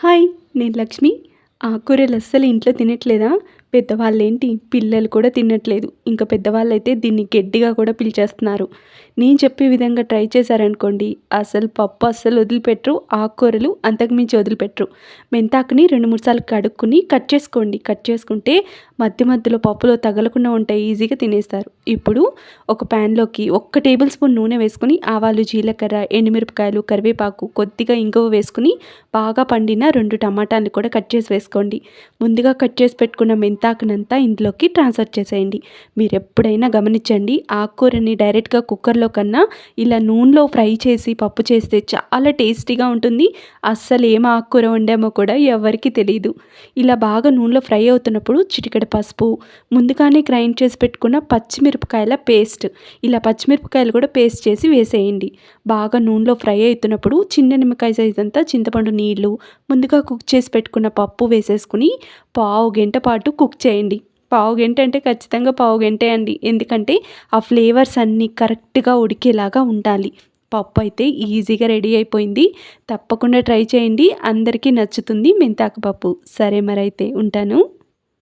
Hi నేను లక్ష్మి. ఆకుకూరలు అస్సలు ఇంట్లో తినట్లేదా? పెద్దవాళ్ళేంటి? పిల్లలు కూడా తినట్లేదు. ఇంకా పెద్దవాళ్ళైతే దీన్ని గడ్డిగా కూడా పిలిచేస్తున్నారు. నేను చెప్పే విధంగా ట్రై చేశారనుకోండి అసలు పప్పు అస్సలు వదిలిపెట్టరు ఆకుకూరలు అంతకుమించి వదిలిపెట్టరు. మెంతాకుని రెండు మూడు సార్లు కడుక్కుని కట్ చేసుకోండి. కట్ చేసుకుంటే మధ్య మధ్యలో పప్పులో తగలకుండా ఉంటాయి ఈజీగా తినేస్తారు. ఇప్పుడు ఒక ప్యాన్లోకి ఒక్క టేబుల్ స్పూన్ నూనె వేసుకుని ఆవాలు జీలకర్ర ఎండుమిరపకాయలు కరివేపాకు కొద్దిగా ఇంగువ వేసుకుని బాగా పండిన రెండు టమాటాలు కూడా కట్ చేసి చేసుకోండి. ముందుగా కట్ చేసి పెట్టుకున్న మెంతాకునంతా ఇందులోకి ట్రాన్స్ఫర్ చేసేయండి. మీరు ఎప్పుడైనా గమనించండి ఆకుకూరని డైరెక్ట్గా కుక్కర్లో కన్నా ఇలా నూనెలో ఫ్రై చేసి పప్పు చేస్తే చాలా టేస్టీగా ఉంటుంది. అస్సలు ఏం ఆకుకూర వండామో కూడా ఎవరికి తెలియదు ఇలా బాగా నూనెలో ఫ్రై అవుతున్నప్పుడు చిటికెడ పసుపు ముందుగానే గ్రైండ్ చేసి పెట్టుకున్న పచ్చిమిరపకాయల పేస్ట్. ఇలా పచ్చిమిరపకాయలు కూడా పేస్ట్ చేసి వేసేయండి. బాగా నూనెలో ఫ్రై అవుతున్నప్పుడు చిన్న నిమ్మకాయ సైజ్ అంతా చింతపండు నీళ్ళు ముందుగా కుక్ చేసి పెట్టుకున్న పప్పు వేసి వేసేసుకుని పావు గంట పాటు కుక్ చేయండి. పావు గంట అంటే ఖచ్చితంగా పావు గంటే అండి. ఎందుకంటే ఆ ఫ్లేవర్స్ అన్నీ కరెక్ట్గా ఉడికేలాగా ఉండాలి. పప్పు అయితే ఈజీగా రెడీ అయిపోయింది. తప్పకుండా ట్రై చేయండి. అందరికీ నచ్చుతుంది మెంతాకు పప్పు. సరే మరైతే ఉంటాను.